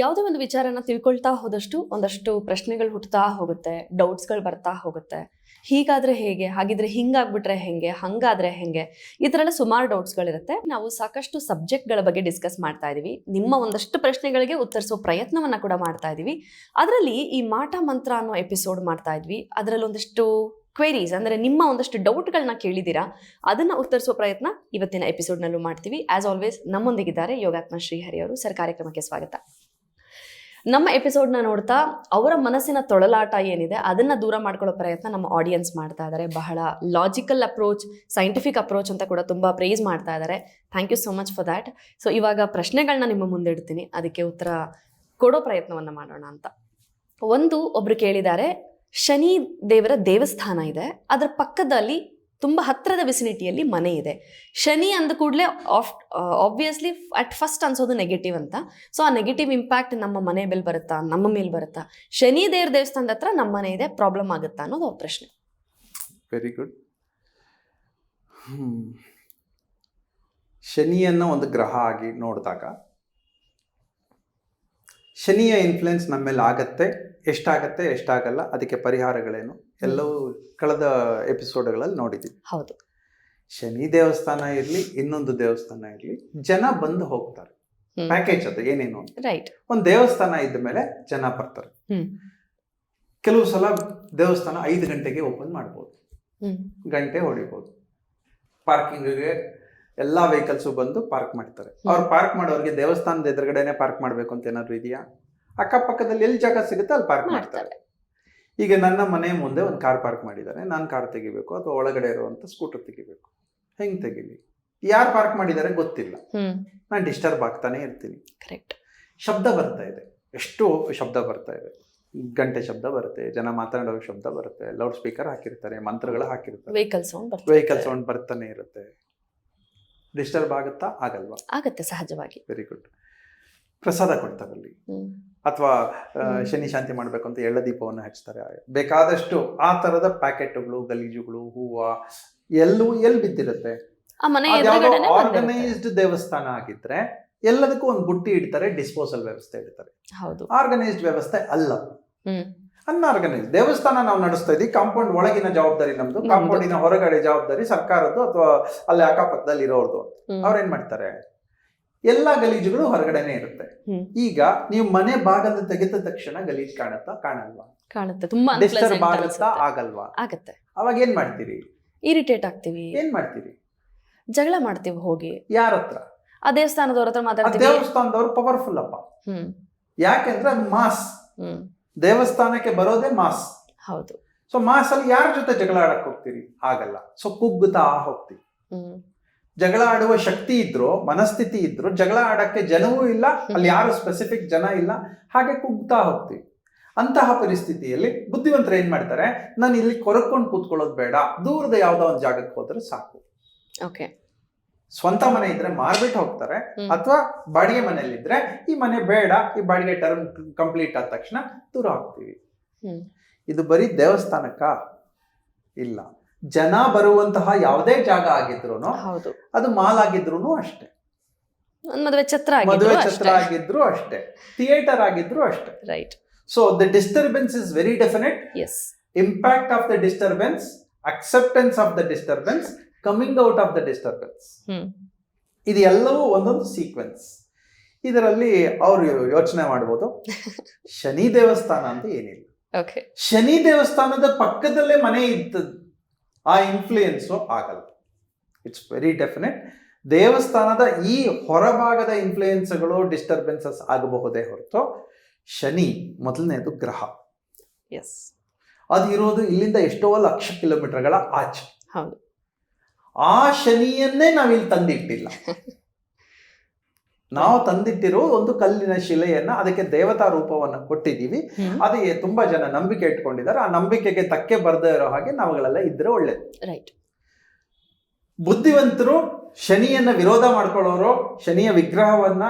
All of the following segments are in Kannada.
ಯಾವುದೇ ಒಂದು ವಿಚಾರನ ತಿಳ್ಕೊಳ್ತಾ ಹೋದಷ್ಟು ಒಂದಷ್ಟು ಪ್ರಶ್ನೆಗಳು ಹುಟ್ಟುತ್ತಾ ಹೋಗುತ್ತೆ ಡೌಟ್ಸ್ಗಳು ಬರ್ತಾ ಹೋಗುತ್ತೆ. ಹೀಗಾದ್ರೆ ಹೇಗೆ? ಹಾಗಿದ್ರೆ ಹಿಂಗಾಗ್ಬಿಟ್ರೆ ಹೆಂಗೆ? ಹಂಗಾದ್ರೆ ಹೆಂಗೆ? ಈ ಥರ ಸುಮಾರು ಡೌಟ್ಸ್ಗಳಿರುತ್ತೆ ನಾವು ಸಾಕಷ್ಟು ಸಬ್ಜೆಕ್ಟ್ಗಳ ಬಗ್ಗೆ ಡಿಸ್ಕಸ್ ಮಾಡ್ತಾ ಇದ್ದೀವಿ ನಿಮ್ಮ ಒಂದಷ್ಟು ಪ್ರಶ್ನೆಗಳಿಗೆ ಉತ್ತರಿಸೋ ಪ್ರಯತ್ನವನ್ನು ಕೂಡ ಮಾಡ್ತಾ ಇದ್ದೀವಿ ಅದರಲ್ಲಿ ಈ ಮಾಟ ಮಂತ್ರ ಅನ್ನೋ ಎಪಿಸೋಡ್ ಮಾಡ್ತಾ ಇದ್ವಿ. ಅದರಲ್ಲಿ ಒಂದಷ್ಟು ಕ್ವೆರೀಸ್ ಅಂದರೆ ನಿಮ್ಮ ಒಂದಷ್ಟು ಡೌಟ್ಗಳನ್ನ ಕೇಳಿದ್ದೀರಾ? ಅದನ್ನು ಉತ್ತರಿಸುವ ಪ್ರಯತ್ನ ಇವತ್ತಿನ ಎಪಿಸೋಡ್ನಲ್ಲೂ ಮಾಡ್ತೀವಿ. ಆಸ್ ಆಲ್ವೇಸ್ ನಮ್ಮೊಂದಿಗಿದ್ದಾರೆ ಯೋಗಾತ್ಮ ಶ್ರೀಹರಿ ಅವರು. ಸರ್, ಕಾರ್ಯಕ್ರಮಕ್ಕೆ ಸ್ವಾಗತ. ನಮ್ಮ ಎಪಿಸೋಡ್ನ ನೋಡ್ತಾ ಅವರ ಮನಸ್ಸಿನ ತೊಳಲಾಟ ಏನಿದೆ, ಅದನ್ನ ದೂರ ಮಾಡ್ಕೊಳ್ಳೋ ಪ್ರಯತ್ನ ನಮ್ಮ ಆಡಿಯನ್ಸ್ ಮಾಡ್ತಾ ಇದ್ದಾರೆ ಬಹಳ ಲಾಜಿಕಲ್ ಅಪ್ರೋಚ್ ಸೈಂಟಿಫಿಕ್ ಅಪ್ರೋಚ್ ಅಂತ ಕೂಡ ತುಂಬ ಪ್ರೇಸ್ ಮಾಡ್ತಾ ಇದ್ದಾರೆ thank you so much for that so ಇವಾಗ ಪ್ರಶ್ನೆಗಳನ್ನ ನಿಮ್ಮ ಮುಂದೆ ಇಡ್ತೀನಿ. ಅದಕ್ಕೆ ಉತ್ತರ ಕೊಡೋ ಪ್ರಯತ್ನವನ್ನ ಮಾಡೋಣ ಅಂತ. ಒಂದು, ಒಬ್ರು ಕೇಳಿದ್ದಾರೆ, ಶನಿ ದೇವರ ದೇವಸ್ಥಾನ ಇದೆ. ಅದರ ಪಕ್ಕದಲ್ಲಿ ತುಂಬ ಹತ್ತಿರದ ವಿಸಿನಿಟಿಯಲ್ಲಿ ಮನೆ ಇದೆ. ಶನಿ ಅಂದ ಕೂಡಲೇ ಆಫ್ ಆಬ್ವಿಯಸ್ಲಿ ಅಟ್ ಫಸ್ಟ್ ಅನ್ಸೋದು ನೆಗೆಟಿವ್ ಅಂತ. ಸೊ ಆ ನೆಗೆಟಿವ್ ಇಂಪ್ಯಾಕ್ಟ್ ನಮ್ಮ ಮನೆ ಮೇಲೆ ಬರುತ್ತಾ? ನಮ್ಮ ಮೇಲೆ ಬರುತ್ತಾ? ಶನಿ ದೇವ್ರ ದೇವಸ್ಥಾನದ ಹತ್ರ ನಮ್ಮ ಮನೆ ಇದೆ ಪ್ರಾಬ್ಲಮ್ ಆಗುತ್ತಾ ಅನ್ನೋದು ಪ್ರಶ್ನೆ. ವೆರಿ ಗುಡ್ ಶನಿಯನ್ನು ಒಂದು ಗ್ರಹ ಆಗಿ ನೋಡಿದಾಗ ಶನಿಯ ಇನ್ಫ್ಲುಯೆನ್ಸ್ ನಮ್ಮ ಮೇಲೆ ಆಗತ್ತೆ ಎಷ್ಟಾಗತ್ತೆ ಎಷ್ಟಾಗಲ್ಲ ಅದಕ್ಕೆ ಪರಿಹಾರಗಳೇನು? ಎಲ್ಲವೂ ಕಳೆದ ಎಪಿಸೋಡ್ಗಳಲ್ಲಿ ನೋಡಿದ್ದೀವಿ ಹೌದು. ಶನಿ ದೇವಸ್ಥಾನ ಇರಲಿ ಇನ್ನೊಂದು ದೇವಸ್ಥಾನ ಇರಲಿ ಜನ ಬಂದು ಹೋಗ್ತಾರೆ. ಪ್ಯಾಕೇಜ್ ಅದು ಏನೇನು ರೈಟ್ ಒಂದು ದೇವಸ್ಥಾನ ಇದ್ದ ಮೇಲೆ ಜನ ಬರ್ತಾರೆ. ಕೆಲವು ಸಲ ದೇವಸ್ಥಾನ ಐದು ಗಂಟೆಗೆ ಓಪನ್ ಮಾಡ್ಬೋದು. ಗಂಟೆ ಹೊಡಿಬೋದು. ಪಾರ್ಕಿಂಗ್ಗೆ ಎಲ್ಲಾ ವೆಹಿಕಲ್ಸು ಬಂದು ಪಾರ್ಕ್ ಮಾಡ್ತಾರೆ. ಅವ್ರು ಪಾರ್ಕ್ ಮಾಡೋರಿಗೆ ದೇವಸ್ಥಾನದ ಎದುರುಗಡೆನೆ ಪಾರ್ಕ್ ಮಾಡಬೇಕು ಅಂತ ಏನಾದ್ರು ಇದೆಯಾ? ಅಕ್ಕಪಕ್ಕದಲ್ಲಿ ಎಲ್ಲಿ ಜಾಗ ಸಿಗುತ್ತೆ ಅಲ್ಲಿ ಪಾರ್ಕ್ ಮಾಡ್ತಾರೆ. ಈಗ ನನ್ನ ಮನೆ ಮುಂದೆ ಒಂದು ಕಾರ್ ಪಾರ್ಕ್ ಮಾಡಿದ್ದಾರೆ ನಾನು ಕಾರ್ ತೆಗಿಬೇಕು ಅಥವಾ ಒಳಗಡೆ ಇರುವಂತ ಸ್ಕೂಟರ್ ತೆಗಿಬೇಕು. ಹೆಂಗ್ ತೆಗಿಲಿ? ಯಾರು ಪಾರ್ಕ್ ಮಾಡಿದ್ದಾರೆ ಗೊತ್ತಿಲ್ಲ. ನಾನು ಡಿಸ್ಟರ್ಬ್ ಆಗ್ತಾನೆ ಇರ್ತೀನಿ. ಕರೆಕ್ಟ್ ಶಬ್ದ ಬರ್ತಾ ಇದೆ. ಎಷ್ಟು ಶಬ್ದ ಬರ್ತಾ ಇದೆ. ಗಂಟೆ ಶಬ್ದ ಬರುತ್ತೆ ಜನ ಮಾತನಾಡೋ ಶಬ್ದ ಬರುತ್ತೆ ಲೌಡ್ ಸ್ಪೀಕರ್ ಹಾಕಿರ್ತಾರೆ ಮಂತ್ರಗಳು ಹಾಕಿರ್ತಾರೆ. ವೆಹಿಕಲ್ ಸೌಂಡ್ ವೆಹಿಕಲ್ ಸೌಂಡ್ ಬರ್ತಾನೆ ಇರುತ್ತೆ. ಡಿಸ್ಟರ್ಬ್ ಆಗುತ್ತಾ? ಆಗಲ್ವಾ? ಆಗುತ್ತೆ ಸಹಜವಾಗಿ. ವೆರಿ ಗುಡ್ ಪ್ರಸಾದ ಕೊಡ್ತಾರಲ್ಲಿ ಅಲ್ಲಿ ಅಥವಾ. ಶನಿ ಶಾಂತಿ ಮಾಡಬೇಕು ಅಂತ ಎಳ್ಳ ದೀಪವನ್ನು ಹಚ್ತಾರೆ. ಬೇಕಾದಷ್ಟು ಆ ತರದ ಪ್ಯಾಕೆಟ್ಗಳು ಗಲೀಜುಗಳು ಹೂವ ಎಲ್ಲೂ ಎಲ್ಲಿ ಬಿದ್ದಿರುತ್ತೆ. ಆರ್ಗನೈಸ್ಡ್ ದೇವಸ್ಥಾನ ಆಗಿದ್ರೆ ಎಲ್ಲದಕ್ಕೂ ಒಂದು ಬುಟ್ಟಿ ಇಡ್ತಾರೆ ಡಿಸ್ಪೋಸಲ್ ವ್ಯವಸ್ಥೆ ಇಡ್ತಾರೆ. ಹೌದು. ಆರ್ಗನೈಸ್ಡ್ ವ್ಯವಸ್ಥೆ ಅಲ್ಲ. ಅನ್ಆರ್ಗನೈಸ್ ದೇವಸ್ಥಾನ ನಾವು ನಡೆಸ್ತಾ ಇದ್ದೀವಿ. ಕಾಂಪೌಂಡ್ ಒಳಗಿನ ಜವಾಬ್ದಾರಿ ನಮ್ದು. ಕಾಂಪೌಂಡಿನ ಹೊರಗಡೆ ಜವಾಬ್ದಾರಿ ಸರ್ಕಾರದ್ದು ಅಥವಾ ಅಲ್ಲಿ ಅಕ್ಕಪಕ್ಕದಲ್ಲಿ ಇರೋರ್ದು. ಅವ್ರೇನ್ ಮಾಡ್ತಾರೆ ಎಲ್ಲಾ ಗಲೀಜುಗಳು ಹೊರಗಡೆನೆ ಇರುತ್ತೆ. ಈಗ ನೀವು ಮನೆ ಬಾಗಲು ತೆಗೆದ ತಕ್ಷಣ ಗಲೀಜ್ ಕಾಣುತ್ತಾ ಕಾಣಲ್ವಾ? ಕಾಣುತ್ತೆ. ತುಂಬಾ ಡಿಸ್ಟರ್ಬ್ ಆಗುತ್ತಾ ಆಗಲ್ವಾ? ಆಗತ್ತೆ. ಅವಾಗ ಏನ್ ಮಾಡ್ತೀರಿ ಇರಿಟೇಟ್ ಆಗ್ತೀವಿ. ಏನ್ ಮಾಡ್ತೀರಿ ಜಗಳ ಮಾಡ್ತೀವಿ ಹೋಗಿ. ಯಾರ ಹತ್ರ ಆ ದೇವಸ್ಥಾನದವ್ರ ಹತ್ರ ಮಾತಾಡ್ತೀವಿ. ದೇವಸ್ಥಾನದವ್ರು ಪವರ್ಫುಲ್ ಅಪ್ಪ. ಯಾಕೆಂದ್ರೆ ಅದು ಮಾಸ್ ಹ್ಮ್. ದೇವಸ್ಥಾನಕ್ಕೆ ಬರೋದೇ ಮಾಸ್. ಹೌದು. ಸೊ ಮಾಸ್ ಅಲ್ಲಿ ಯಾರ ಜೊತೆ ಜಗಳ ಆಡಕ್ ಹೋಗ್ತೀರಿ? ಆಗಲ್ಲ ಸೊ ಕುಗ್ಗುತ್ತಾ ಹೋಗ್ತೀವಿ ಜಗಳ ಆಡುವ ಶಕ್ತಿ ಇದ್ರು ಮನಸ್ಥಿತಿ ಇದ್ರು ಜಗಳ ಆಡಕ್ಕೆ ಜನವೂ ಇಲ್ಲ ಅಲ್ಲಿ ಯಾರು ಸ್ಪೆಸಿಫಿಕ್ ಜನ ಇಲ್ಲ ಹಾಗೆ ಕುಗ್ತಾ ಹೋಗ್ತೀವಿ ಅಂತಹ ಪರಿಸ್ಥಿತಿಯಲ್ಲಿ ಬುದ್ಧಿವಂತರು ಏನ್ ಮಾಡ್ತಾರೆ? ನಾನು ಇಲ್ಲಿ ಕೊರಕೊಂಡು ಕೂತ್ಕೊಳ್ಳೋದು ಬೇಡ. ದೂರದ ಯಾವ್ದೋ ಒಂದು ಜಾಗಕ್ಕೆ ಹೋದ್ರೆ ಸಾಕು. ಓಕೆ ಸ್ವಂತ ಮನೆ ಇದ್ರೆ ಮಾರ್ಬಿಟ್ಟು ಹೋಗ್ತಾರೆ. ಅಥವಾ ಬಾಡಿಗೆ ಮನೆಯಲ್ಲಿ ಇದ್ರೆ ಈ ಮನೆ ಬೇಡ ಈ ಬಾಡಿಗೆ ಟರ್ಮ್ ಕಂಪ್ಲೀಟ್ ಆದ ತಕ್ಷಣ ದೂರ ಹೋಗ್ತೀವಿ. ಇದು ಬರೀ ದೇವಸ್ಥಾನಕ್ಕ ಇಲ್ಲ. ಜನ ಬರುವಂತಹ ಯಾವುದೇ ಜಾಗ ಆಗಿದ್ರು ಹೌದು. ಅದು ಮಾಲ್ ಆಗಿದ್ರು ಅಷ್ಟೇ ಮದುವೆ ಛತ್ರ ಮದುವೆ ಆಗಿದ್ರು ಛತ್ರ ಆಗಿದ್ರು ಅಷ್ಟೇ. ಥಿಯೇಟರ್ ಆಗಿದ್ರು ಅಷ್ಟೇ. Right so the disturbance is very definite yes impact of the disturbance acceptance of the disturbance coming out of the disturbance ಇದು ಎಲ್ಲವೂ ಒಂದೊಂದು ಸೀಕ್ವೆನ್ಸ್ ಇದರಲ್ಲಿ ಅವರು ಯೋಚನೆ ಮಾಡ್ಬೋದು ಶನಿ ದೇವಸ್ಥಾನ ಅಂತ ಏನಿಲ್ಲ. ಶನಿ ದೇವಸ್ಥಾನದ ಪಕ್ಕದಲ್ಲೇ ಮನೆ ಇದ್ದ ಆ ಇನ್ಫ್ಲೂಯೆನ್ಸು ಆಗಲ್ಲ. ಇಟ್ಸ್ ವೆರಿ ಡೆಫಿನೆಟ್ ದೇವಸ್ಥಾನದ ಈ ಹೊರಭಾಗದ ಇನ್ಫ್ಲೂಯೆನ್ಸ್ಗಳು ಡಿಸ್ಟರ್ಬೆನ್ಸಸ್ ಆಗಬಹುದೇ ಹೊರತು ಶನಿ ಮೊದಲನೇದು ಗ್ರಹ. ಎಸ್ ಅದು ಇರೋದು ಇಲ್ಲಿಂದ ಎಷ್ಟೋ ಲಕ್ಷ ಕಿಲೋಮೀಟರ್ಗಳ ಆಚೆ. ಹೌದು. ಆ ಶನಿಯನ್ನೇ ನಾವಿಲ್ಲಿ ತಂದಿಟ್ಟಿಲ್ಲ. ನಾವು ತಂದಿಟ್ಟಿರೋ ಒಂದು ಕಲ್ಲಿನ ಶಿಲೆಯನ್ನ ಅದಕ್ಕೆ ದೇವತಾ ರೂಪವನ್ನು ಕೊಟ್ಟಿದ್ದೀವಿ. ಅದೇ ತುಂಬಾ ಜನ ನಂಬಿಕೆ ಇಟ್ಕೊಂಡಿದ್ದಾರೆ. ಆ ನಂಬಿಕೆಗೆ ತಕ್ಕೆ ಬರ್ದೇ ಇರೋ ಹಾಗೆ ನಾವುಗಳೆಲ್ಲ ಇದ್ರೆ ಒಳ್ಳೇದು. ರೈಟ್. ಬುದ್ಧಿವಂತರು ಶನಿಯನ್ನ ವಿರೋಧ ಮಾಡ್ಕೊಳ್ಳೋರು ಶನಿಯ ವಿಗ್ರಹವನ್ನ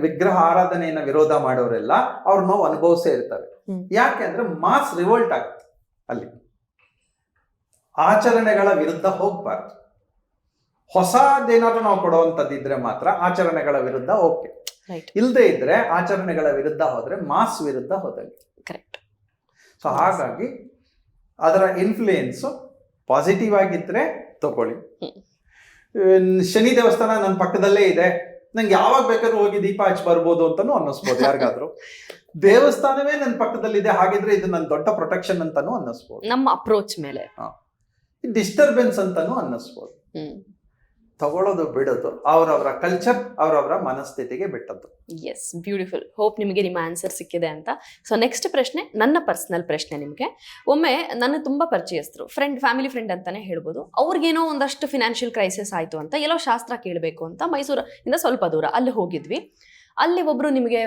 ವಿಗ್ರಹ ಆರಾಧನೆಯನ್ನ ವಿರೋಧ ಮಾಡೋರೆಲ್ಲ ಅವ್ರ ನೋವು ಅನುಭವಿಸೇ ಇರ್ತಾರೆ. ಯಾಕೆ ಅಂದ್ರೆ ಮಾಸ್ ರಿವೋಲ್ಟ್ ಆಗುತ್ತೆ ಅಲ್ಲಿ. ಆಚರಣೆಗಳ ವಿರುದ್ಧ ಹೋಗ್ಬಾರ್ದು. ಹೊಸದೇನಾದ್ರೂ ನಾವು ಕೊಡುವಂಥದ್ದಿದ್ರೆ ಮಾತ್ರ ಆಚರಣೆಗಳ ವಿರುದ್ಧ ಓಕೆ. ಇಲ್ಲದೆ ಇದ್ರೆ ಆಚರಣೆಗಳ ವಿರುದ್ಧ ಹೋದ್ರೆ ಮಾಸ್ ವಿರುದ್ಧ ಹೋದಂಗೆ ಕರೆಕ್ಟ್ ಸೊ ಹಾಗಾಗಿ ಅದರ ಇನ್ಫ್ಲೂಯೆನ್ಸ್ ಪಾಸಿಟಿವ್ ಆಗಿದ್ರೆ ತಗೊಳ್ಳಿ. ಶನಿ ದೇವಸ್ಥಾನ ನನ್ನ ಪಕ್ಕದಲ್ಲೇ ಇದೆ. ನಂಗೆ ಯಾವಾಗ ಬೇಕಾದ್ರೂ ಹೋಗಿ ದೀಪ ಹಚ್ಚಿ ಬರ್ಬೋದು ಅಂತಾನು ಅನ್ನಿಸ್ಬೋದು ಯಾರಿಗಾದ್ರೂ. ದೇವಸ್ಥಾನವೇ ನನ್ನ ಪಕ್ಕದಲ್ಲಿದೆ ಹಾಗಿದ್ರೆ ಇದು ನನ್ನ ದೊಡ್ಡ ಪ್ರೊಟೆಕ್ಷನ್ ಅಂತಾನು ಅನ್ನಿಸ್ಬೋದು. ನಮ್ಮ ಅಪ್ರೋಚ್ ಮೇಲೆ. ಡಿಸ್ಟರ್ಬೆನ್ಸ್ ಅಂತಾನು ಅನ್ನಿಸ್ಬೋದು. ತಗೊಳ್ಳೋದು ಬಿಡೋದು, ಅವರವರ ಕಲ್ಚರ್ ಅವರವರ ಮನಸ್ಥಿತಿಗೆ ಬಿಟ್ಟದ್ದು. ಎಸ್ ಬ್ಯೂಟಿಫುಲ್ ಹೋಪ್ ನಿಮಗೆ ನಿಮ್ಮ ಆನ್ಸರ್ ಸಿಕ್ಕಿದೆ ಅಂತ. ಸೊ ನೆಕ್ಸ್ಟ್ ಪ್ರಶ್ನೆ, ನನ್ನ ಪರ್ಸನಲ್ ಪ್ರಶ್ನೆ ನಿಮಗೆ. ಒಮ್ಮೆ ನನ್ನ ತುಂಬ ಪರಿಚಯಸ್ಥರು ಫ್ರೆಂಡ್ ಫ್ಯಾಮಿಲಿ ಫ್ರೆಂಡ್ ಅಂತಾನೆ ಹೇಳ್ಬೋದು. ಅವ್ರಿಗೇನೋ ಒಂದಷ್ಟು ಫಿನಾನ್ಷಿಯಲ್ ಕ್ರೈಸಿಸ್ ಆಯಿತು ಅಂತ, ಎಲ್ಲೋ ಶಾಸ್ತ್ರ ಕೇಳಬೇಕು ಅಂತ ಮೈಸೂರಿಂದ ಸ್ವಲ್ಪ ದೂರ, ಅಲ್ಲಿ ಹೋಗಿದ್ವಿ. ಅಲ್ಲಿ ಒಬ್ಬರು ನಿಮಗೆ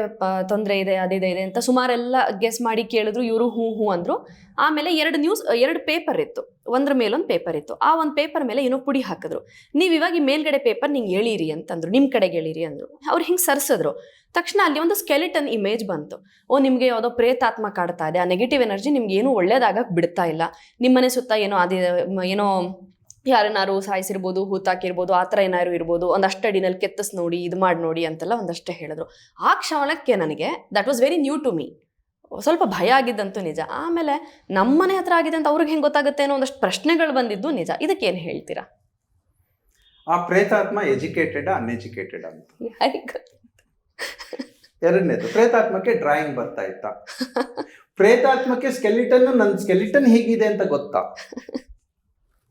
ತೊಂದರೆ ಇದೆ ಅದಿದೆ ಇದೆ ಅಂತ ಸುಮಾರೆಲ್ಲ ಗೆಸ್ ಮಾಡಿ ಕೇಳಿದ್ರು, ಇವರು ಹ್ಞೂ ಹ್ಞೂ ಅಂದರು. ಆಮೇಲೆ ಎರಡು ನ್ಯೂಸ್ ಎರಡು ಪೇಪರ್ ಇತ್ತು. ಒಂದ್ರ ಮೇಲೊಂದು ಪೇಪರ್ ಇತ್ತು. ಆ ಒಂದು ಪೇಪರ್ ಮೇಲೆ ಏನೋ ಪುಡಿ ಹಾಕಿದ್ರು. ನೀವು ಇವಾಗ ಈ ಮೇಲ್ಗಡೆ ಪೇಪರ್ ನಿಂಗೆ ಹೇಳಿರಿ ಅಂತಂದ್ರು ನಿಮ್ಮ ಕಡೆಗೆ ಹೇಳಿರಿ ಅಂದರು. ಅವ್ರು ಹಿಂಗೆ ಸರ್ಸಿದ್ರು. ತಕ್ಷಣ ಅಲ್ಲಿ ಒಂದು ಸ್ಕೆಲಿಟನ್ ಇಮೇಜ್ ಬಂತು. ಓ, ನಿಮಗೆ ಯಾವುದೋ ಪ್ರೇತಾತ್ಮ ಕಾಡ್ತಾ ಇದೆ. ಆ ನೆಗೆಟಿವ್ ಎನರ್ಜಿ ನಿಮ್ಗೆ ಏನೂ ಒಳ್ಳೇದಾಗಕ್ಕೆ ಬಿಡ್ತಾ ಇಲ್ಲ. ನಿಮ್ಮನೆ ಸುತ್ತ ಏನೋ ಅದೇ, ಏನೋ ಯಾರನ್ನಾರು ಸಾಯಿಸಿರ್ಬೋದು ಹೂತಾಕಿರ್ಬೋದು ಆ ಥರ ಏನಾದ್ರು ಇರ್ಬೋದು ಒಂದಷ್ಟು ಅಡಿನಲ್ಲಿ ಕೆತ್ತಸ್ ನೋಡಿ ಇದು ಮಾಡಿ ನೋಡಿ ಅಂತೆಲ್ಲ ಒಂದಷ್ಟೇ ಹೇಳಿದ್ರು. ಆ ಕ್ಷಣಕ್ಕೆ ನನಗೆ that was very new to me ಸ್ವಲ್ಪ ಭಯ ಆಗಿದ್ದಂತೂ ನಿಜ. ಆಮೇಲೆ ನಮ್ಮನೆ ಹತ್ರ ಆಗಿದೆ ಅಂತ ಅವ್ರಿಗೆ ಹೆಂಗೆ ಗೊತ್ತಾಗುತ್ತೆ ಅನ್ನೋ ಒಂದಷ್ಟು ಪ್ರಶ್ನೆಗಳು ಬಂದಿದ್ದು ನಿಜ. ಇದಕ್ಕೇನು ಹೇಳ್ತೀರಾ? ಆ ಪ್ರೇತಾತ್ಮ ಎಜುಕೇಟೆಡ್ ಅನ್ಎಜುಕೇಟೆಡ್ ಅಂತ? ಎರಡನೇದು ಪ್ರೇತಾತ್ಮಕ್ಕೆ ಡ್ರಾಯಿಂಗ್ ಬರ್ತಾ ಇತ್ತ. ಪ್ರೇತಾತ್ಮಕ್ಕೆ ಸ್ಕೆಲಿಟನ್ ನನ್ನ ಸ್ಕೆಲಿಟನ್ ಹೇಗಿದೆ ಅಂತ ಗೊತ್ತಾ?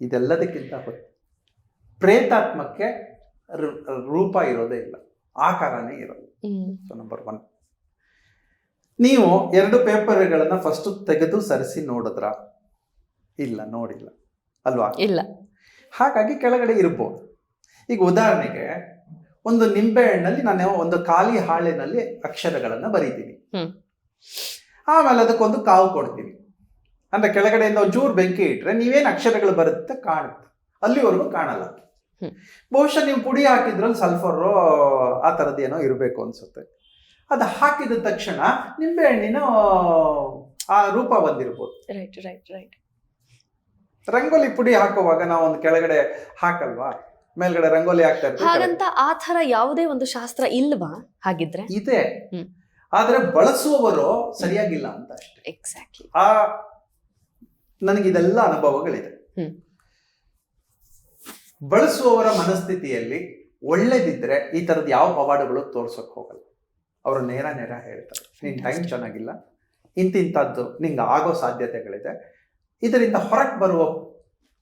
ಇದೆಲ್ಲದಕ್ಕಿಂತ ಹೊತ್ತು ಪ್ರೇತಾತ್ಮಕ್ಕೆ ರೂಪ ಇರೋದೇ ಇಲ್ಲ. ಆಕಾರನೇ ಇರೋದು. ಸೊ ನಂಬರ್ ಒನ್ ನೀವು ಎರಡು ಪೇಪರ್ಗಳನ್ನು ಫಸ್ಟ್ ತೆಗೆದು ಸರಿಸಿ ನೋಡಿದ್ರ? ಇಲ್ಲ ನೋಡಿಲ್ಲ. ಅಲ್ವಾ? ಇಲ್ಲ. ಹಾಗಾಗಿ ಕೆಳಗಡೆ ಇರ್ಬೋದು. ಈಗ ಉದಾಹರಣೆಗೆ ಒಂದು ನಿಂಬೆ ಹಣ್ಣಲ್ಲಿ ನಾನು ಒಂದು ಖಾಲಿ ಹಾಳಿನಲ್ಲಿ ಅಕ್ಷರಗಳನ್ನು ಬರೀತೀನಿ. ಆಮೇಲೆ ಅದಕ್ಕೊಂದು ಕಾವು ಕೊಡ್ತೀನಿ. ಅಂದ್ರೆ ಕೆಳಗಡೆಯಿಂದ ಒಂಚೂರು ಬೆಂಕಿ ಇಟ್ರೆ ನೀವೇನು ಅಕ್ಷರಗಳು ಬರುತ್ತೆ ಕಾಣುತ್ತೆ. ಅಲ್ಲಿವರೆಗೂ ಕಾಣಲ್ಲ. ಬಹುಶಃ ನೀವು ಪುಡಿ ಹಾಕಿದ್ರಲ್ಲಿ ಸಲ್ಫರ್ ಆ ಥರದ್ದು ಏನೋ ಇರಬೇಕು ಅನ್ಸುತ್ತೆ. ಅದು ಹಾಕಿದ ತಕ್ಷಣ ನಿಂಬೆ ಹಣ್ಣಿನ ಆ ರೂಪ ಬಂದಿರ್ಬೋದು. ರೈಟ್ ರೈಟ್ ರೈಟ್ ರಂಗೋಲಿ ಪುಡಿ ಹಾಕುವಾಗ ನಾವು ಒಂದು ಕೆಳಗಡೆ ಹಾಕಲ್ವಾ? ಮೇಲ್ಗಡೆ ರಂಗೋಲಿ ಹಾಕ್ತಾ ಇರ್ತೀವಿ. ಹಾಗಂತ ಆ ತರ ಯಾವುದೇ ಒಂದು ಶಾಸ್ತ್ರ ಇಲ್ವಾ ಹಾಗಿದ್ರೆ? ಇದೆ. ಆದ್ರೆ ಬಳಸುವವರು ಸರಿಯಾಗಿಲ್ಲ ಅಂತ ಅಷ್ಟೇ. ಎಕ್ಸಾಕ್ಟ್ಲಿ ಆ ನನಗಿದೆಲ್ಲ ಅನುಭವಗಳಿದೆ. ಬಳಸುವವರ ಮನಸ್ಥಿತಿಯಲ್ಲಿ ಒಳ್ಳೇದಿದ್ರೆ ಈ ತರದ ಯಾವ ಪವಾಡಗಳು ತೋರ್ಸಕ್ ಹೋಗಲ್ಲ. ಅವರು ನೇರ ನೇರ ಹೇಳ್ತಾರೆ ನಿನ್ ಟೈಮ್ ಚೆನ್ನಾಗಿಲ್ಲ. ಇಂತಿಂಥದ್ದು ನಿಂಗೆ ಆಗೋ ಸಾಧ್ಯತೆಗಳಿದೆ. ಇದರಿಂದ ಹೊರಗೆ ಬರುವ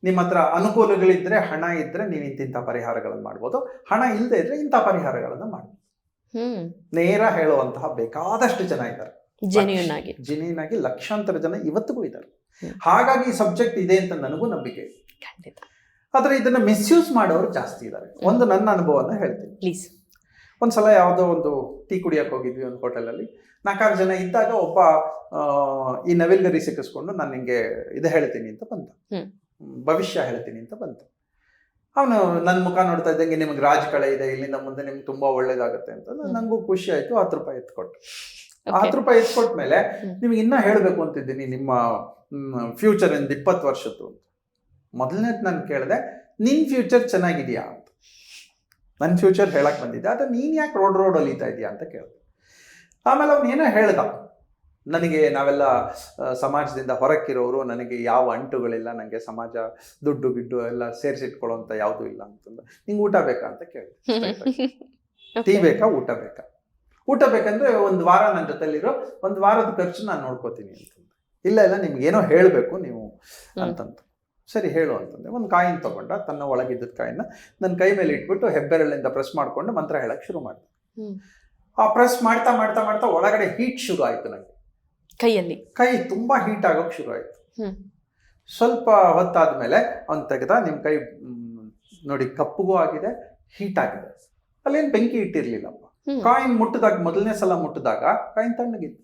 ನಿಮ್ಮ ಹತ್ರ ಅನುಕೂಲಗಳಿದ್ರೆ ಹಣ ಇದ್ರೆ ನೀವು ಇಂತಿಂಥ ಪರಿಹಾರಗಳನ್ನು ಮಾಡ್ಬೋದು. ಹಣ ಇಲ್ಲದೆ ಇದ್ರೆ ಇಂಥ ಪರಿಹಾರಗಳನ್ನು ಮಾಡ್ಬೋದು. ನೇರ ಹೇಳುವಂತಹ ಬೇಕಾದಷ್ಟು ಜನ ಇದ್ದಾರೆ. ಜೆನ್ಯೂನ್ ಆಗಿ ಲಕ್ಷಾಂತರ ಜನ ಇವತ್ತಿಗೂ ಇದ್ದಾರೆ. ಹಾಗಾಗಿ ಈ ಸಬ್ಜೆಕ್ಟ್ ಇದೆ ಅಂತ ನನಗೂ ನಂಬಿಕೆ. ಖಂಡಿತ. ಆದರೆ ಇದನ್ನ ಮಿಸ್ಯೂಸ್ ಮಾಡೋರು ಜಾಸ್ತಿ ಇದ್ದಾರೆ ಒಂದು ನನ್ನ ಅನುಭವನ ಹೇಳ್ತೀನಿ. ಪ್ಲೀಸ್ ಒಂದ್ಸಲ ಯಾವುದೋ ಒಂದು ಟೀ ಕುಡಿಯಕ್ಕೆ ಹೋಗಿದ್ವಿ ಒಂದು ಹೋಟೆಲಲ್ಲಿ ನಾಲ್ಕಾರು ಜನ ಇದ್ದಾಗ ಒಬ್ಬ ಈ ನವಿಲ್ಗರಿ ಸಿಕ್ಕಿಸ್ಕೊಂಡು ನಾನು ನಿಮಗೆ ಇದು ಹೇಳ್ತೀನಿ ಅಂತ ಬಂತ. ಭವಿಷ್ಯ ಹೇಳ್ತೀನಿ ಅಂತ ಬಂತ ಅವನು ನನ್ನ ಮುಖ ನೋಡ್ತಾ ಇದ್ದಂಗೆ ನಿಮ್ಗೆ ರಾಜಕಳೆ ಇದೆ ಇಲ್ಲಿಂದ ಮುಂದೆ ನಿಮ್ಗೆ ತುಂಬಾ ಒಳ್ಳೇದಾಗುತ್ತೆ ಅಂತ. ನನಗೂ ನಂಗೂ ಖುಷಿ ಆಯ್ತು ಹತ್ತು ರೂಪಾಯಿ ಎತ್ಕೊಟ್ಟು. ಹತ್ತು ರೂಪಾಯಿ ಎತ್ಕೊಟ್ ಮೇಲೆ ನಿಮ್ಗೆ ಇನ್ನ ಹೇಳ್ಬೇಕು ಅಂತಿದ್ದೀನಿ ನಿಮ್ಮ ಫ್ಯೂಚರ್ ಇಂದ ಇಪ್ಪತ್ತು ವರ್ಷದ್ದು ಅಂತ. ಮೊದಲನೇದು ನಾನು ಕೇಳಿದೆ ನಿನ್ ಫ್ಯೂಚರ್ ಚೆನ್ನಾಗಿದೆಯಾ ಅಂತ. ನನ್ನ ಫ್ಯೂಚರ್ ಹೇಳಕ್ ಬಂದಿದ್ದೆ ಆದ್ರೆ ನೀನ್ ಯಾಕೆ ರೋಡ್ ರೋಡ್ ಅಲಿತಾ ಇದೆಯಾ ಅಂತ ಕೇಳಿದೆ. ಆಮೇಲೆ ಅವ್ನು ಏನೋ ಹೇಳ್ದ ನನಗೆ ನಾವೆಲ್ಲ ಸಮಾಜದಿಂದ ಹೊರಕ್ಕಿರೋರು ನನಗೆ ಯಾವ ಅಂಟುಗಳಿಲ್ಲ ನನಗೆ ಸಮಾಜ ದುಡ್ಡು ಬಿಡ್ಡು ಎಲ್ಲ ಸೇರಿಸಿಟ್ಕೊಳ್ಳೋಂಥ ಯಾವುದೂ ಇಲ್ಲ ಅಂತಂದ. ನಿಂಗೆ ಊಟ ಬೇಕಾ ಅಂತ ಕೇಳಿದೆ ಟೀ ಬೇಕಾ ಊಟ ಬೇಕಾ? ಊಟ ಬೇಕಂದ್ರೆ ಒಂದು ವಾರ ನನ್ನ ಜೊತೆಲಿರೋ ಒಂದು ವಾರದ ಖರ್ಚು ನಾನು ನೋಡ್ಕೋತೀನಿ ಅಂತಂದೆ. ಇಲ್ಲ ಇಲ್ಲ ನಿಮ್ಗೆ ಏನೋ ಹೇಳಬೇಕು ನೀವು ಅಂತಂತ. ಸರಿ ಹೇಳು ಅಂತಂದೆ. ಒಂದು ಕಾಯಿನ ತಗೊಂಡ ತನ್ನ ಒಳಗಿದ್ದ ಕಾಯಿನ ನನ್ನ ಕೈ ಮೇಲೆ ಇಟ್ಬಿಟ್ಟು ಹೆಬ್ಬೆರಳಿಂದ ಪ್ರೆಸ್ ಮಾಡ್ಕೊಂಡು ಮಂತ್ರ ಹೇಳಕ್ ಶುರು ಮಾಡಿದೆ. ಆ ಪ್ರೆಸ್ ಮಾಡ್ತಾ ಮಾಡ್ತಾ ಮಾಡ್ತಾ ಒಳಗಡೆ ಹೀಟ್ ಶುರು ಆಯ್ತು ನನಗೆ ಕೈಯಲ್ಲಿ? ಕೈ ತುಂಬಾ ಹೀಟ್ ಆಗೋಕ್ ಶುರು ಆಯ್ತು. ಸ್ವಲ್ಪ ಹೊತ್ತಾದ್ಮೇಲೆ ಅವ್ನು ತೆಗೆದ ನಿಮ್ಮ ಕೈ ನೋಡಿ ಕಪ್ಪುಗೂ ಆಗಿದೆ ಹೀಟ್ ಆಗಿದೆ. ಅಲ್ಲೇನು ಬೆಂಕಿ ಇಟ್ಟಿರ್ಲಿಲ್ಲಪ್ಪ. ಕಾಯಿನ್ ಮುಟ್ಟಿದಾಗ ಮೊದಲನೇ ಸಲ ಮುಟ್ಟಿದಾಗ ಕಾಯಿನ್ ತಣ್ಣಗಿತ್ತು.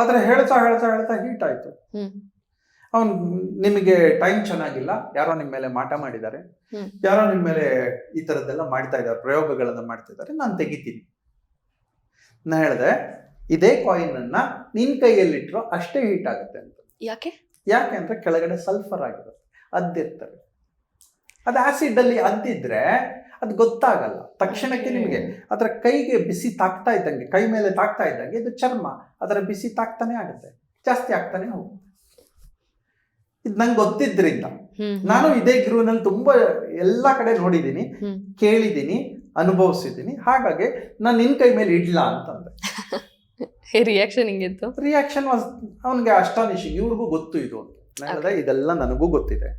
ಆದ್ರೆ ಹೇಳ್ತಾ ಹೇಳ್ತಾ ಹೇಳ್ತಾ ಹೀಟ್ ಆಯ್ತು. ಅವನ್ ನಿಮಗೆ ಟೈಮ್ ಚೆನ್ನಾಗಿಲ್ಲ. ಯಾರೋ ನಿಮ್ಮ ಮೇಲೆ ಮಾಟ ಮಾಡಿದ್ದಾರೆ. ಯಾರೋ ನಿಮ್ಮ ಮೇಲೆ ಈ ತರದ್ದೆಲ್ಲ ಮಾಡ್ತಾ ಇದ್ದಾರೆ ಪ್ರಯೋಗಗಳನ್ನ ಮಾಡ್ತಾ ಇದ್ದಾರೆ ನಾನು ತೆಗಿತೀನಿ. ನಾ ಹೇಳ್ದೆ ಇದೇ ಕಾಯಿನ್ ಅನ್ನ ನಿನ್ ಕೈಯಲ್ಲಿಟ್ರು ಅಷ್ಟೇ ಹೀಟ್ ಆಗುತ್ತೆ ಅಂತ. ಯಾಕೆ? ಯಾಕೆ ಅಂದ್ರೆ ಕೆಳಗಡೆ ಸಲ್ಫರ್ ಆಗಿರುತ್ತೆ. ಅದ್ದಿರ್ತವೆ ಅದು ಆಸಿಡ್ ಅಲ್ಲಿ ಅದ್ದಿದ್ರೆ ಅದು ಗೊತ್ತಾಗಲ್ಲ. ತಕ್ಷಣಕ್ಕೆ ನಿಮಗೆ ಅದರ ಕೈಗೆ ಬಿಸಿ ತಾಕ್ತಾ ಇದ್ದಂಗೆ ಕೈ ಮೇಲೆ ತಾಕ್ತಾ ಇದ್ದಂಗೆ ಇದು ಚರ್ಮ ಅದರ ಬಿಸಿ ತಾಕ್ತಾನೆ ಆಗುತ್ತೆ. ಜಾಸ್ತಿ ಆಗ್ತಾನೆ ಹೋಗುತ್ತೆ. ಇದು ನಂಗೆ ಗೊತ್ತಿದ್ರಿಂದ. ನಾನು ಇದೇ ಗುರುವಿನಲ್ಲಿ ತುಂಬಾ ಎಲ್ಲ ಕಡೆ ನೋಡಿದ್ದೀನಿ ಕೇಳಿದ್ದೀನಿ ಅನುಭವಿಸಿದ್ದೀನಿ. ಹಾಗಾಗಿ ನಾನು ನಿನ್ನ ಕೈ ಮೇಲೆ ಇಡ್ಲಾ ಅಂತಂದೆ. ರಿಯಾಕ್ಷನ್ ಹಿಂಗಿತ್ತು? ರಿಯಾಕ್ಷನ್ ವಾಸ್ ಅವನಿಗೆ ಅಷ್ಟಾನಿಶಿ ಇವ್ರಿಗೂ ಗೊತ್ತು ಇದು ಅಂತ. ನಾನು ಹೇಳ್ದೆ ಇದೆಲ್ಲ ನನಗೂ ಗೊತ್ತಿದೆ.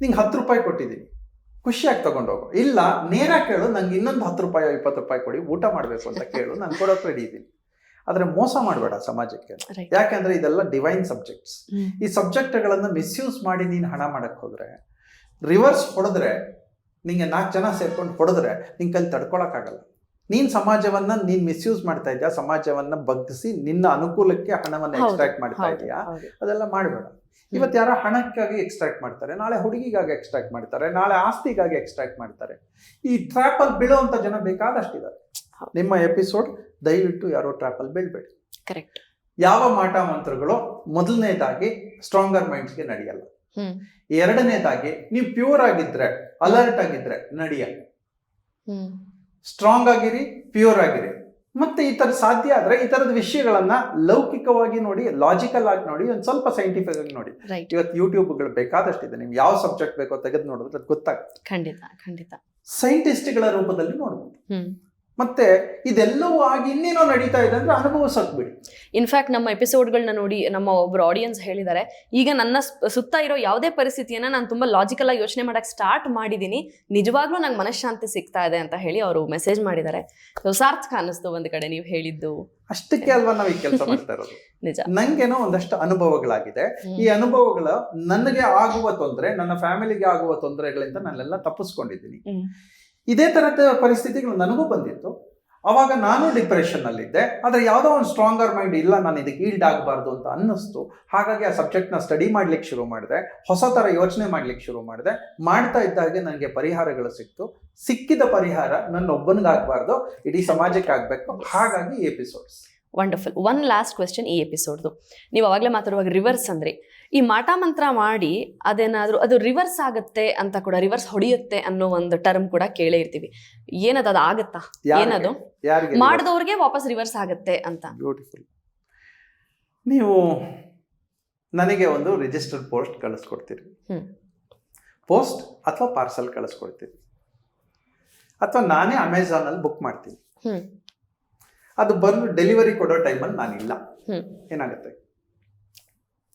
ನಿಂಗೆ ಹತ್ತು ರೂಪಾಯಿ ಕೊಟ್ಟಿದ್ದೀನಿ. ಖುಷಿಯಾಗಿ ತಗೊಂಡೋಗು. ಇಲ್ಲ ನೇರ ಕೇಳು ನಂಗೆ ಇನ್ನೊಂದು ಹತ್ತು ರೂಪಾಯಿ ಇಪ್ಪತ್ತು ರೂಪಾಯಿ ಕೊಡಿ ಊಟ ಮಾಡಬೇಕು ಅಂತ ಕೇಳು ನಾನು ಕೊಡೋಕೆ ರೆಡಿ ಇದ್ದೀನಿ. ಆದರೆ ಮೋಸ ಮಾಡಬೇಡ ಸಮಾಜಕ್ಕೆ ಯಾಕಂದ್ರೆ ಇದೆಲ್ಲ ಡಿವೈನ್ ಸಬ್ಜೆಕ್ಟ್ಸ್ ಈ ಸಬ್ಜೆಕ್ಟ್ಗಳನ್ನು ಮಿಸ್ಯೂಸ್ ಮಾಡಿ ನೀನು ಹಣ ಮಾಡಕ್ಕೆ ಹೋದ್ರೆ ರಿವರ್ಸ್ ಹೊಡೆದ್ರೆ ನಿಂಗೆ ನಾಲ್ಕು ಜನ ಸೇರ್ಕೊಂಡು ಹೊಡೆದ್ರೆ ನಿಂಗೆ ಕಲ್ಲಿ ತಡ್ಕೊಳಕ್ಕಾಗಲ್ಲ ನೀನ್ ಸಮಾಜವನ್ನ ನೀನ್ ಮಿಸ್ಯೂಸ್ ಮಾಡ್ತಾ ಇದ್ಯಾ? ಸಮಾಜವನ್ನ ಬಗ್ಗಿಸಿ ನಿನ್ನ ಅನುಕೂಲಕ್ಕೆ ಹಣವನ್ನ ಎಕ್ಸ್ಟ್ರಾಕ್ಟ್ ಮಾಡ್ತಾ ಇದ್ದೀಯಾ ಇದೆಯಾ? ಅದೆಲ್ಲ ಮಾಡಬೇಡ. ಇವತ್ತು ಯಾರೋ ಹಣಕ್ಕಾಗಿ ಎಕ್ಸ್ಟ್ರಾಕ್ಟ್ ಮಾಡ್ತಾರೆ ನಾಳೆ ಹುಡುಗಿಗಾಗಿ ಎಕ್ಸ್ಟ್ರಾಕ್ಟ್ ಮಾಡ್ತಾರೆ ನಾಳೆ ಆಸ್ತಿಗಾಗಿ ಎಕ್ಸ್ಟ್ರಾಕ್ಟ್ ಮಾಡ್ತಾರೆ. ಈ ಟ್ರ್ಯಾಪಲ್ಲಿ ಬೀಳುವಂತ ಜನ ಬೇಕಾದಷ್ಟಿದ್ದಾರೆ. ನಿಮ್ಮ ಎಪಿಸೋಡ್ ದಯವಿಟ್ಟು ಯಾರೋ ಟ್ರ್ಯಾಪಲ್ಲಿ ಬೀಳ್ಬೇಡಿ. ಕರೆಕ್ಟ್ ಯಾವ ಮಾಟ ಮಂತ್ರಗಳು ಮೊದಲನೇದಾಗಿ ಸ್ಟ್ರಾಂಗರ್ ಮೈಂಡ್ಸ್ಗೆ ನಡೆಯಲ್ಲ. ಎರಡನೇದಾಗಿ ನೀವು ಪ್ಯೂರ್ ಆಗಿದ್ರೆ ಅಲರ್ಟ್ ಆಗಿದ್ರೆ ನಡೆಯಲ್ಲ. ಸ್ಟ್ರಾಂಗ್ ಆಗಿರಿ ಪ್ಯೂರ್ ಆಗಿರಿ. ಮತ್ತೆ ಈ ತರ ಸಾಧ್ಯ ಆದ್ರೆ ಈ ತರದ ವಿಷಯಗಳನ್ನ ಲೌಕಿಕವಾಗಿ ನೋಡಿ ಲಾಜಿಕಲ್ ಆಗಿ ನೋಡಿ ಒಂದ್ ಸ್ವಲ್ಪ ಸೈಂಟಿಫಿಕ್ ಆಗಿ ನೋಡಿ. ಇವತ್ತು ಯೂಟ್ಯೂಬ್ಗಳು ಬೇಕಾದಷ್ಟಿದೆ. ನಿಮ್ಗೆ ಯಾವ ಸಬ್ಜೆಕ್ಟ್ ಬೇಕೋ ತೆಗೆದು ನೋಡಿದ್ರೆ ಅದು ಗೊತ್ತಾಗುತ್ತೆ. ಖಂಡಿತ ಖಂಡಿತ. ಸೈಂಟಿಸ್ಟ್ಗಳ ರೂಪದಲ್ಲಿ ನೋಡ್ಬೋದು. ಮತ್ತೆ ಇದೆಲ್ಲವೂ ಆಗಿ ಇನ್ನೇನೋ ನಡೀತಾ ಇದೆ ಅಂದ್ರೆ ಅನುಭವ ಬಿಡಿ ಇನ್ಫ್ಯಾಕ್ಟ್ ನಮ್ಮ ಎಪಿಸೋಡ್ಗಳನ್ನ ನೋಡಿ ನಮ್ಮ ಒಬ್ರು ಆಡಿಯನ್ಸ್ ಹೇಳಿದ್ದಾರೆ ಈಗ ನನ್ನ ಸುತ್ತ ಇರೋ ಯಾವುದೇ ಪರಿಸ್ಥಿತಿಯನ್ನ ನಾನು ತುಂಬಾ ಲಾಜಿಕಲ್ ಆಗಿ ಯೋಚನೆ ಮಾಡಕ್ ಸ್ಟಾರ್ಟ್ ಮಾಡಿದೀನಿ ನಿಜವಾಗ್ಲೂ ನಂಗೆ ಮನಃಶಾಂತಿ ಸಿಗ್ತಾ ಇದೆ ಅಂತ ಹೇಳಿ ಅವರು ಮೆಸೇಜ್ ಮಾಡಿದ್ದಾರೆ. ಸಾರ್ಥಕ ಅನ್ನಿಸ್ತು ಒಂದ್ ಕಡೆ ನೀವು ಹೇಳಿದ್ದು. ಅಷ್ಟಕ್ಕೆ ಅಲ್ವಾ ನಾವು ಈ ಕೆಲಸ ಮಾಡ್ತಾ ಇರೋದು? ನಿಜ. ನಂಗೇನೋ ಒಂದಷ್ಟು ಅನುಭವಗಳಾಗಿದೆ. ಈ ಅನುಭವಗಳ ನನಗೆ ಆಗುವ ತೊಂದರೆ ನನ್ನ ಫ್ಯಾಮಿಲಿಗೆ ಆಗುವ ತೊಂದರೆಗಳಿಂದ ನಾನೆಲ್ಲ ತಪ್ಪಿಸ್ಕೊಂಡಿದ್ದೀನಿ. ಇದೇ ಥರದ ಪರಿಸ್ಥಿತಿಗಳು ನನಗೂ ಬಂದಿತ್ತು. ಅವಾಗ ನಾನು ಡಿಪ್ರೆಷನ್ ಆದರೆ ಆದ್ರೆ ಯಾವುದೋ ಒಂದು ಸ್ಟ್ರಾಂಗರ್ ಮೈಂಡ್ ಇಲ್ಲ, ನಾನು ಇದಕ್ಕೆ ಈಲ್ಡ್ ಆಗಬಾರ್ದು ಅಂತ ಅನ್ನಿಸ್ತು. ಹಾಗಾಗಿ ಆ ಸಬ್ಜೆಕ್ಟ್ನ ಸ್ಟಡಿ ಮಾಡ್ಲಿಕ್ಕೆ ಶುರು ಮಾಡಿದೆ. ಹೊಸ ಥರ ಯೋಚನೆ ಮಾಡ್ಲಿಕ್ಕೆ ಶುರು ಮಾಡಿದೆ. ಮಾಡ್ತಾ ಇದ್ದಾಗೆ ನನಗೆ ಪರಿಹಾರಗಳು ಸಿಕ್ತು. ಸಿಕ್ಕಿದ ಪರಿಹಾರ ನನ್ನ ಒಬ್ಬನಿಗಾಗಬಾರ್ದು ಇಡೀ ಸಮಾಜಕ್ಕೆ ಆಗಬೇಕು. ಹಾಗಾಗಿ episodes wonderful one last question ಈ ಎಪಿಸೋಡ್ದು ನೀವು ಅವಾಗಲೇ ಮಾತಾಡುವಾಗ ರಿವರ್ಸ್ ಅಂದ್ರಿ. ಈ ಮಾಟ ಮಂತ್ರ ಮಾಡಿ ಅದೇನಾದರೂ ಅದು ರಿವರ್ಸ್ ಆಗುತ್ತೆ ಅಂತ ಕೂಡ ರಿವರ್ಸ್ ಹೊಡೆಯುತ್ತೆ ಅನ್ನೋ ಒಂದು ಟರ್ಮ್ ಕೂಡ ಕೇಳೇ ಇರ್ತೀವಿ. ಏನದು ಅದು ಆಗತ್ತಾ? ಏನದು? ಮಾಡಿದವ್ರಿಗೆ ವಾಪಸ್ ರಿವರ್ಸ್ ಆಗುತ್ತೆ ಅಂತ. ಬ್ಯೂಟಿಫುಲ್ ನೀವು ನನಗೆ ಒಂದು ರಿಜಿಸ್ಟರ್ಡ್ ಪೋಸ್ಟ್ ಕಳಿಸ್ಕೊಡ್ತೀರಿ. ಪೋಸ್ಟ್ ಅಥವಾ ಪಾರ್ಸಲ್ ಕಳಿಸ್ಕೊಡ್ತೀರಿ. ಅಥವಾ ನಾನೇ ಅಮೆಝಾನಲ್ಲಿ ಬುಕ್ ಮಾಡ್ತೀನಿ. ಅದು ಬಂದು ಡೆಲಿವರಿ ಕೊಡೋ ಟೈಮಲ್ಲಿ ನಾನಿಲ್ಲ. ಏನಾಗುತ್ತೆ?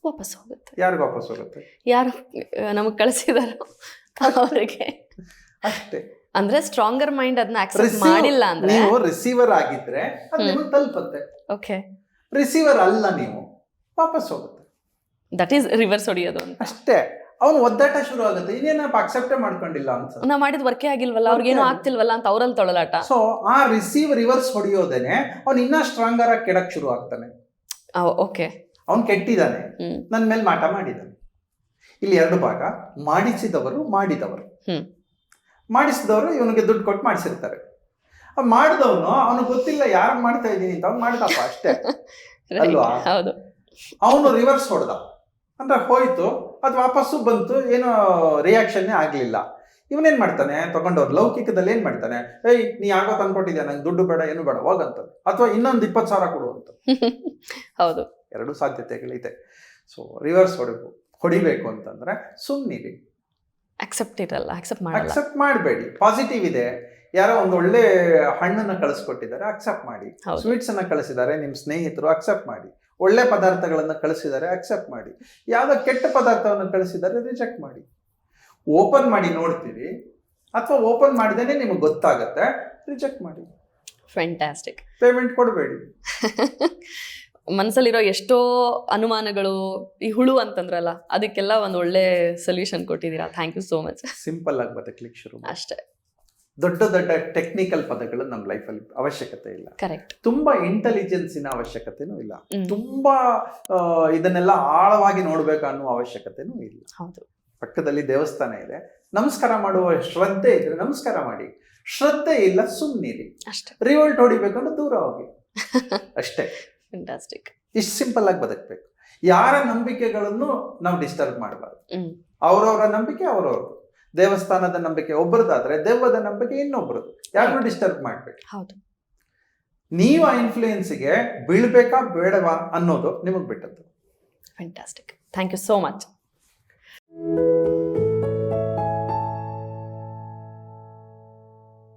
ವಾಪಸ್ ಹೋಗುತ್ತೆ. ಯಾರಿಗೆ ವಾಪಸ್ ಹೋಗುತ್ತೆ? ಯಾರು ನಮಗೆ ಕಳಿಸಿದಾರೋ ಅವರಿಗೆ. ಅಷ್ಟೇ. ಅಂದ್ರೆ ಸ್ಟ್ರಾಂಗರ್ ಮೈಂಡ್ ಅದನ್ನ ಆಕ್ಸೆಪ್ಟ್ ಮಾಡಿಲ್ಲ ಅಂದ್ರೆ ನೀವು ರಿಸೀವರ್ ಆಗಿದ್ರೆ ಅದು. ನಿಮಗೆ ತಲುಪುತ್ತೆ. ಓಕೆ ರಿಸೀವರ್ ಅಲ್ಲ ನೀವು ವಾಪಸ್ ಹೋಗುತ್ತೆ. ದಟ್ ಈಸ್ ರಿವರ್ಸ್ ಹೊಡಿಯೋದು ಅಂತ. ಅಷ್ಟೇ. ಅವನು ಒದ್ದಾಟ ಶುರು ಆಗುತ್ತೆ. ಇದೇನಪ್ಪ ಆಕ್ಸೆಪ್ಟ್ ಮಾಡ್ಕೊಂಡಿಲ್ಲ ಅಂತ. ನಾ ಮಾಡಿದ ವರ್ಕೇ ಆಗಿಲ್ವಲ್ಲ ಅವ್ರಿಗೇನು ಏನು ಆಗ್ತಿಲ್ವಲ್ಲ ಅಂತ ಅವರಲ್ಲಿ ತೊಳಲಾಟ. ಸೊ ಆ ರಿಸೀವ್ ರಿವರ್ಸ್ ಹೊಡಿಯೋದೇನೆ ಅವನು ಇನ್ನೂ ಸ್ಟ್ರಾಂಗರ್ ಆಗಿ ಕೆಡಕ್ ಶುರು ಆಗ್ತಾನೆ. ಓಕೆ ಅವ್ನು ಕೆಟ್ಟಿದ್ದಾನೆ ನನ್ನ ಮೇಲೆ ಮಾಟ ಮಾಡಿದ ಇಲ್ಲಿ ಎರಡು ಭಾಗ. ಮಾಡಿಸಿದವರು ಮಾಡಿದವರು. ಮಾಡಿಸಿದವರು ಇವನಿಗೆ ದುಡ್ಡು ಕೊಟ್ಟು ಮಾಡಿಸಿರ್ತಾರೆ. ಮಾಡಿದವನು ಅವನಿಗೆ ಗೊತ್ತಿಲ್ಲ ಯಾರು ಮಾಡ್ತಾ ಇದ್ದೀನಿ ಅಂತ ಅವ್ನು ಮಾಡ್ದಪ್ಪ ಅಷ್ಟೇ. ಅಲ್ವಾ? ಅವನು ರಿವರ್ಸ್ ಹೊಡೆದ. ಅಂದ್ರೆ ಹೋಯ್ತು ಅದು ವಾಪಸ್ಸು ಬಂತು ಏನೋ ರಿಯಾಕ್ಷನ್ನೇ ಆಗ್ಲಿಲ್ಲ. ಇವನೇನ್ ಮಾಡ್ತಾನೆ? ತಗೊಂಡವ್ರು ಲೌಕಿಕದಲ್ಲಿ ಏನ್ ಮಾಡ್ತಾನೆ? ಏಯ್ ನೀ ಆಗೋ ತಂದ್ಕೊಟ್ಟಿದ್ಯಾ? ನಂಗೆ ದುಡ್ಡು ಬೇಡ ಏನು ಬೇಡ ಹೋಗಂತ. ಅಥವಾ ಇನ್ನೊಂದು ಇಪ್ಪತ್ತು ಸಾವಿರ ಕೊಡು ಅಂತ. ಹೌದು. ಎರಡು ಸಾಧ್ಯತೆಗಳಿದೆ. ಸೊ ರಿವರ್ಸ್ ಹೊಡೆಬೇಕು ಹೊಡಿಬೇಕು ಅಂತಂದ್ರೆ ಸುಮ್ಮನಿರಿ ಅಕ್ಸೆಪ್ಟ್ ಇರಲ್ಲ ಅಕ್ಸೆಪ್ಟ್ ಮಾಡಲ್ಲ. ಅಕ್ಸೆಪ್ಟ್ ಮಾಡಬೇಡಿ. ಪಾಸಿಟಿವ್ ಇದೆ. ಯಾರೋ ಒಂದು ಒಳ್ಳೆ ಹಣ್ಣನ್ನು ಕಳಿಸ್ಕೊಟ್ಟಿದ್ದಾರೆ ಅಕ್ಸೆಪ್ಟ್ ಮಾಡಿ. ಸ್ವೀಟ್ಸ್ ಅನ್ನ ಕಳಿಸಿದ್ದಾರೆ ನಿಮ್ಮ ಸ್ನೇಹಿತರು ಅಕ್ಸೆಪ್ಟ್ ಮಾಡಿ. ಒಳ್ಳೆ ಪದಾರ್ಥಗಳನ್ನ ಕಳಿಸಿದ್ದಾರೆ ಅಕ್ಸೆಪ್ಟ್ ಮಾಡಿ. ಯಾವುದೋ ಕೆಟ್ಟ ಪದಾರ್ಥವನ್ನು ಕಳಿಸಿದ್ದಾರೆ ರಿಜೆಕ್ಟ್ ಮಾಡಿ. ಓಪನ್ ಮಾಡಿ ನೋಡ್ತೀರಿ ಅಥವಾ ಓಪನ್ ಮಾಡಿದೇನೆ ನಿಮಗೆ ಗೊತ್ತಾಗತ್ತೆ ರಿಜೆಕ್ಟ್ ಮಾಡಿ. ಫ್ಯಾಂಟಾಸ್ಟಿಕ್ ಪೇಮೆಂಟ್ ಕೊಡಬೇಡಿ. ಮನಸ್ಸಲ್ಲಿರೋ ಎಷ್ಟೋ ಅನುಮಾನಗಳು ಈ ಹುಳು ಅಂತಂದ್ರಲ್ಲ ಅದಕ್ಕೆಲ್ಲ ಒಂದು ಒಳ್ಳೆ ಸೊಲ್ಯೂಷನ್ ಕೊಟ್ಟಿದ್ದೀರಾ. Thank you so much simple ಆಗಿ ಕ್ಲಿಕ್ ಶುರು ಅಷ್ಟೇ. ದೊಡ್ಡ ದೊಡ್ಡ ಟೆಕ್ನಿಕಲ್ ಪದಗಳು ನಮ್ಮ ಲೈಫಲ್ಲಿ ಅವಶ್ಯಕತೆ ಇಲ್ಲ. ಕರೆಕ್ಟ್ ತುಂಬಾ ಇಂಟೆಲಿಜೆನ್ಸಿನ ಅವಶ್ಯಕತೆನೂ ಇಲ್ಲ. ತುಂಬಾ ಇದನ್ನೆಲ್ಲ ಆಳವಾಗಿ ನೋಡ್ಬೇಕು ಅನ್ನೋ ಅವಶ್ಯಕತೆನೂ ಇಲ್ಲ. ಹೌದು. ಪಕ್ಕದಲ್ಲಿ ದೇವಸ್ಥಾನ ಇದೆ. ನಮಸ್ಕಾರ ಮಾಡುವ ಶ್ರದ್ಧೆ ಇದ್ರೆ ನಮಸ್ಕಾರ ಮಾಡಿ. ಶ್ರದ್ಧೆ ಇಲ್ಲ ಸುಮ್ಮನಿರಿ ಅಷ್ಟೇ. ರಿವೋಲ್ಟ್ ಹೊಡಿಬೇಕಂದ್ರೆ ದೂರ ಹೋಗಿ. ಅಷ್ಟೇ. ಫ್ಯಾಂಟಾಸ್ಟಿಕ್ ಇಷ್ಟು ಸಿಂಪಲ್ ಆಗಿ ಬದುಕಬೇಕು. ಯಾರ ನಂಬಿಕೆಗಳನ್ನು ನಾವು ಡಿಸ್ಟರ್ಬ್ ಮಾಡಬಾರ್ದು. ಅವರವರ ನಂಬಿಕೆ ಅವರವ್ರದ್ದು. ದೇವಸ್ಥಾನದ ನಂಬಿಕೆ ಒಬ್ಬರದಾದ್ರೆ ದೆವ್ವದ ನಂಬಿಕೆ ಇನ್ನೊಬ್ಬರದು ಯಾರನ್ನು ಡಿಸ್ಟರ್ಬ್ ಮಾಡಬೇಕು ಹೌದು. ನೀವು ಆ ಇನ್ಫ್ಲೂಯೆನ್ಸ್ಗೆ ಬೀಳ್ಬೇಕಾ ಬೇಡವಾ ಅನ್ನೋದು ನಿಮಗೆ ಬಿಟ್ಟದ್ದು. Fantastic thank you so much